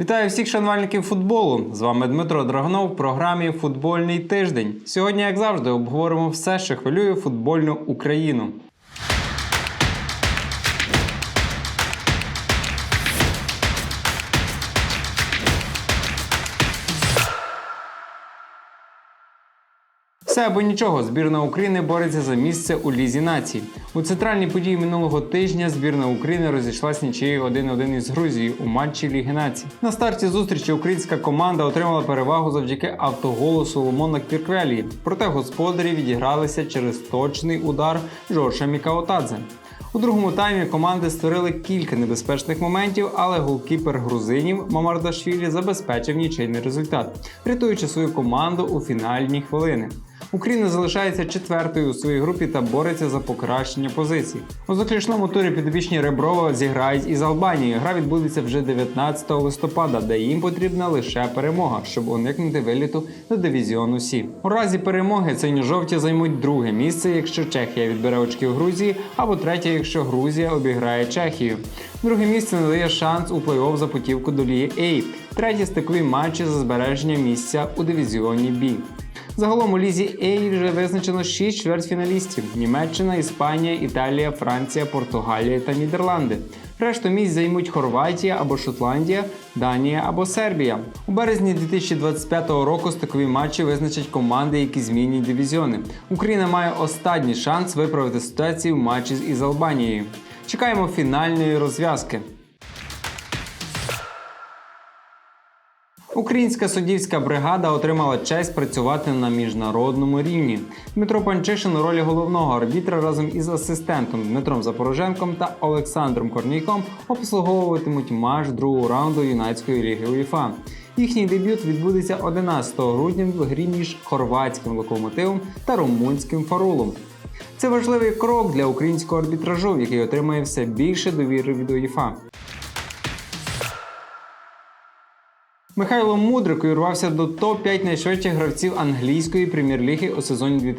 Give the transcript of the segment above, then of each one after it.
Вітаю всіх шанувальників футболу. З вами Дмитро Драгнов в програмі Футбольний тиждень. Сьогодні, як завжди, обговоримо все, що хвилює футбольну Україну. Все або нічого. Збірна України бореться за місце у лізі націй. У центральній події минулого тижня збірна України розійшлась нічиєю 1-1 із Грузією у матчі Ліги націй. На старті зустрічі українська команда отримала перевагу завдяки автоголу Соломона Кірквелії. Проте господарі відігралися через точний удар Жорша Мікаотадзе. У другому таймі команди створили кілька небезпечних моментів, але голкіпер грузинів Мамардашвілі забезпечив нічийний результат, рятуючи свою команду у фінальні хвилини. Україна залишається четвертою у своїй групі та бореться за покращення позицій. У заключному турі підопічні Реброва зіграють із Албанією. Гра відбудеться вже 19 листопада, де їм потрібна лише перемога, щоб уникнути виліту до дивізіону Сі. У разі перемоги синьо-жовті займуть друге місце, якщо Чехія відбере очки у Грузії, або третє, якщо Грузія обіграє Чехію. Друге місце надає шанс у плей-офф за путівку до Ліги А. Третє стикові матчі за збереження місця у дивізіоні Бі. Загалом у лізі A вже визначено 6 чвертьфіналістів: Німеччина, Іспанія, Італія, Франція, Португалія та Нідерланди. Решту місць займуть Хорватія або Шотландія, Данія або Сербія. У березні 2025 року стикові матчі визначать команди, які змінять дивізіони. Україна має останній шанс виправити ситуацію в матчі із Албанією. Чекаємо фінальної розв'язки. Українська суддівська бригада отримала честь працювати на міжнародному рівні. Дмитро Панчишин у ролі головного арбітра разом із асистентом Дмитром Запороженком та Олександром Корнійком обслуговуватимуть матч другого раунду юнацької ліги УЄФА. Їхній дебют відбудеться 11 грудня в грі між хорватським локомотивом та румунським фарулом. Це важливий крок для українського арбітражу, який отримує все більше довіри від УЄФА. Михайло Мудрик увірвався до топ-5 найшвидших гравців англійської прем'єр-ліги у сезоні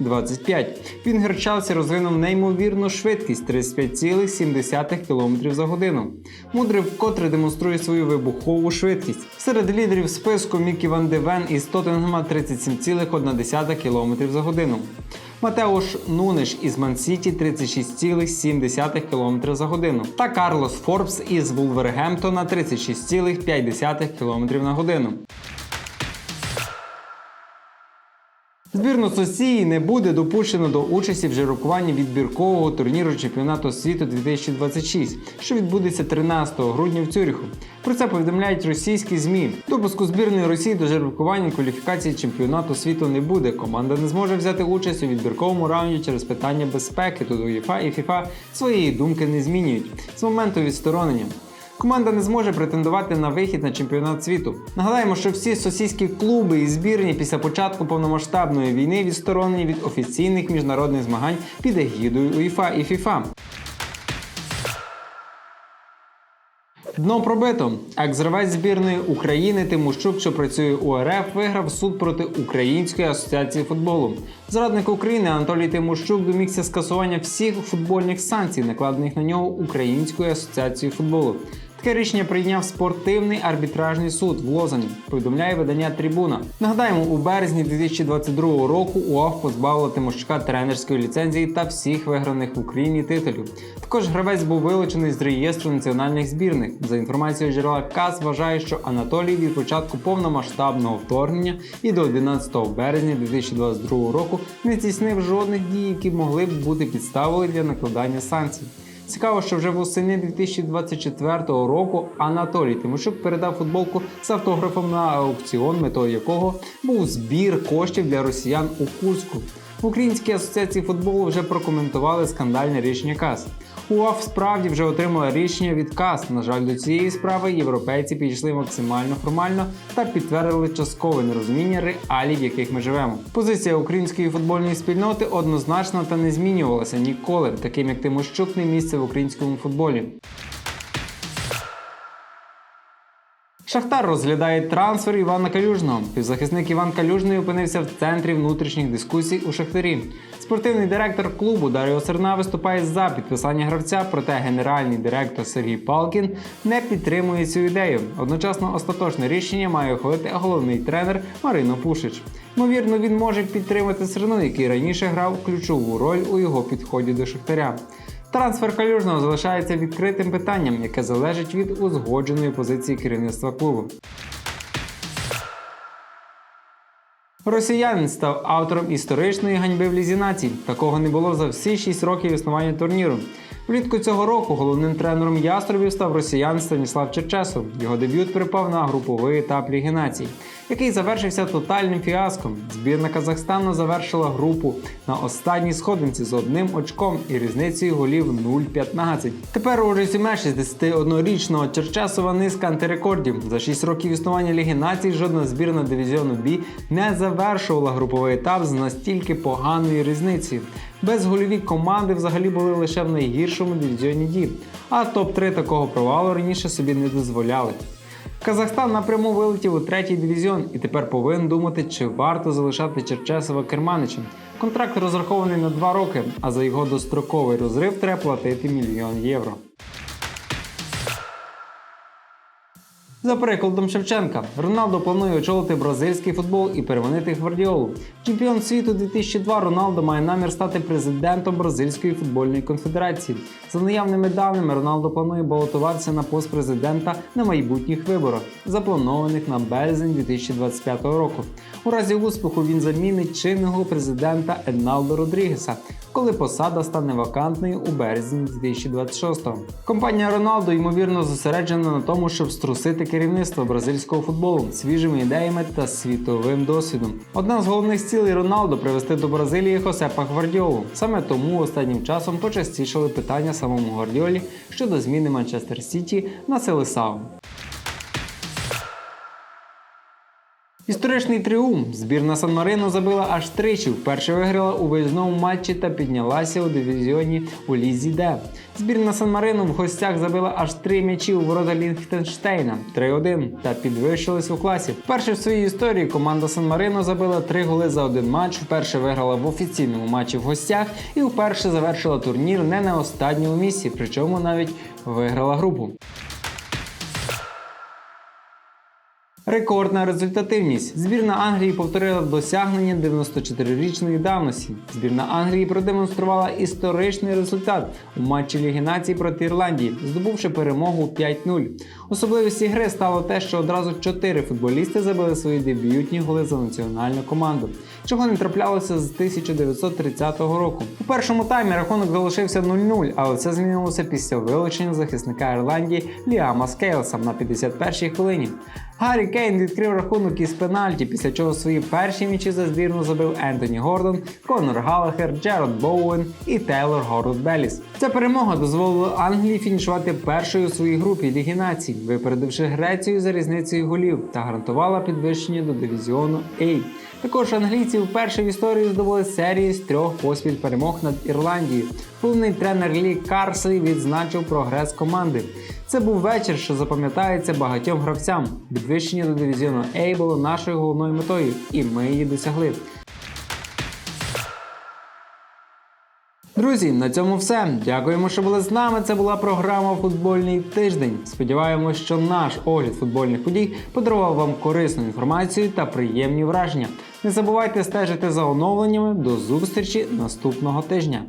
2024-25. Він герчався розвинув неймовірну швидкість 35,7 км за годину. Мудрик вкотре демонструє свою вибухову швидкість. Серед лідерів списку Мікі Ван Девен із Тоттенгема 37,1 км за годину. Матеуш Нунеш із Мансіті 36,7 км за годину та Карлос Форбс із Вулвергемптона 36,5 км на годину. Збірну Сосії не буде допущено до участі в жеребкуванні відбіркового турніру чемпіонату світу 2026, що відбудеться 13 грудня в Цюріху. Про це повідомляють російські змі. Допуску збірної Росії до жеребкування кваліфікації чемпіонату світу не буде. Команда не зможе взяти участь у відбірковому раунді через питання безпеки. Тут УЄФА і ФІФА своєї думки не змінюють з моменту відсторонення. Команда не зможе претендувати на вихід на чемпіонат світу. Нагадаємо, що всі сосійські клуби і збірні після початку повномасштабної війни відсторонені від офіційних міжнародних змагань під егідою УЄФА і ФІФА. Дно пробито. Екс-гравець збірної України Тимощук, що працює у РФ, виграв суд проти Української асоціації футболу. Зрадник України Анатолій Тимощук домігся скасування всіх футбольних санкцій, накладених на нього Українською асоціацією футболу. Таке рішення прийняв спортивний арбітражний суд в Лозані. Повідомляє видання Трибуна. Нагадаємо, у березні 2022 року УАФ позбавила Тимощука тренерської ліцензії та всіх виграних в Україні титулів. Також гравець був вилучений з реєстру національних збірних. За інформацією джерела КАС вважає, що Анатолій від початку повномасштабного вторгнення і до 11 березня 2022 року не здійснив жодних дій, які могли б бути підставою для накладання санкцій. Цікаво, що вже восени 2024 року Анатолій Тимошук передав футболку з автографом на аукціон, метою якого був збір коштів для росіян у Курську. В Українській асоціації футболу вже прокоментували скандальне рішення КАС. УАФ справді вже отримала рішення від КАС. На жаль, до цієї справи європейці підійшли максимально формально та підтвердили часткове нерозуміння реалій, в яких ми живемо. Позиція української футбольної спільноти однозначна та не змінювалася ніколи. Таким як Тимощук не місце в українському футболі. Шахтар розглядає трансфер Івана Калюжного. Півзахисник Іван Калюжний опинився в центрі внутрішніх дискусій у Шахтарі. Спортивний директор клубу Даріо Серна виступає за підписання гравця, проте генеральний директор Сергій Палкін не підтримує цю ідею. Одночасно остаточне рішення має ухвалити головний тренер Марино Пушич. Ймовірно, він може підтримати Серну, який раніше грав ключову роль у його підході до Шахтаря. Трансфер Калюжного залишається відкритим питанням, яке залежить від узгодженої позиції керівництва клубу. Росіянин став автором історичної ганьби в лізі націй. Такого не було за всі 6 років існування турніру. Влітку цього року головним тренером яструбів став росіян Станіслав Черчесов. Його дебют припав на груповий етап Ліги націй, який завершився тотальним фіаском. Збірна Казахстану завершила групу на останній сходинці з одним очком і різницею голів 0-15. Тепер у резюме 61-річного Черчесова низка антирекордів. За 6 років існування Ліги націй жодна збірна дивізіону Бі не завершувала груповий етап з настільки поганою різницею. Безгольові команди взагалі були лише в найгіршому дивізіоні Ді, а топ-3 такого провалу раніше собі не дозволяли. Казахстан напряму вилетів у третій дивізіон і тепер повинен думати, чи варто залишати Черчесова керманичем. Контракт розрахований на два роки, а за його достроковий розрив треба платити мільйон євро. За прикладом Шевченка, Роналдо планує очолити бразильський футбол і переманити Гвардіолу. Чемпіон світу 2002 Роналдо має намір стати президентом Бразильської футбольної конфедерації. За наявними даними, Роналдо планує балотуватися на пост президента на майбутніх виборах, запланованих на березень 2025 року. У разі успіху він замінить чинного президента Едналдо Родрігеса, коли посада стане вакантною у березні 2026-го. Компанія Роналдо ймовірно зосереджена на тому, щоб струсити керівництво бразильського футболу свіжими ідеями та світовим досвідом. Одна з головних цілей Роналдо привести до Бразилії Хосепа Гвардіолу. Саме тому останнім часом почастішали питання самому Гвардіолі щодо зміни Манчестер Сіті на Селесау. Історичний тріумф. Збірна Сан Марино забила аж тричі. Вперше виграла у виїзному матчі та піднялася у дивізіоні у Лізі Д. Збірна Сан Марино в гостях забила аж три м'ячі у ворота Ліхтенштейна 3-1 та підвищилась у класі. Вперше в своїй історії команда Сан Марино забила три голи за один матч. Вперше виграла в офіційному матчі в гостях і вперше завершила турнір не на останньому місці, причому навіть виграла групу. Рекордна результативність. Збірна Англії повторила досягнення 94-річної давності. Збірна Англії продемонструвала історичний результат у матчі Ліги націй проти Ірландії, здобувши перемогу 5-0. Особливістю гри стало те, що одразу чотири футболісти забили свої дебютні голи за національну команду, чого не траплялося з 1930 року. У першому таймі рахунок залишився 0-0, але це змінилося після вилучення захисника Ірландії Ліама Скейлса на 51-й хвилині. Гаррі Кейн відкрив рахунок із пенальті, після чого свої перші м'ячі за збірну забив Ентоні Гордон, Конор Галахер, Джерод Боуен і Тейлор Город Беліс. Ця перемога дозволила Англії фінішувати першою у своїй групі Ліги націй, випередивши Грецію за різницею голів та гарантувала підвищення до дивізіону A. Також англійці вперше в історії здобули серію з трьох поспіль перемог над Ірландією. Головний тренер Лі Карслі відзначив прогрес команди. Це був вечір, що запам'ятається багатьом гравцям. Підвищення до дивізіону A було нашою головною метою, і ми її досягли. Друзі, на цьому все. Дякуємо, що були з нами. Це була програма Футбольний тиждень. Сподіваємось, що наш огляд футбольних подій подарував вам корисну інформацію та приємні враження. Не забувайте стежити за оновленнями. До зустрічі наступного тижня.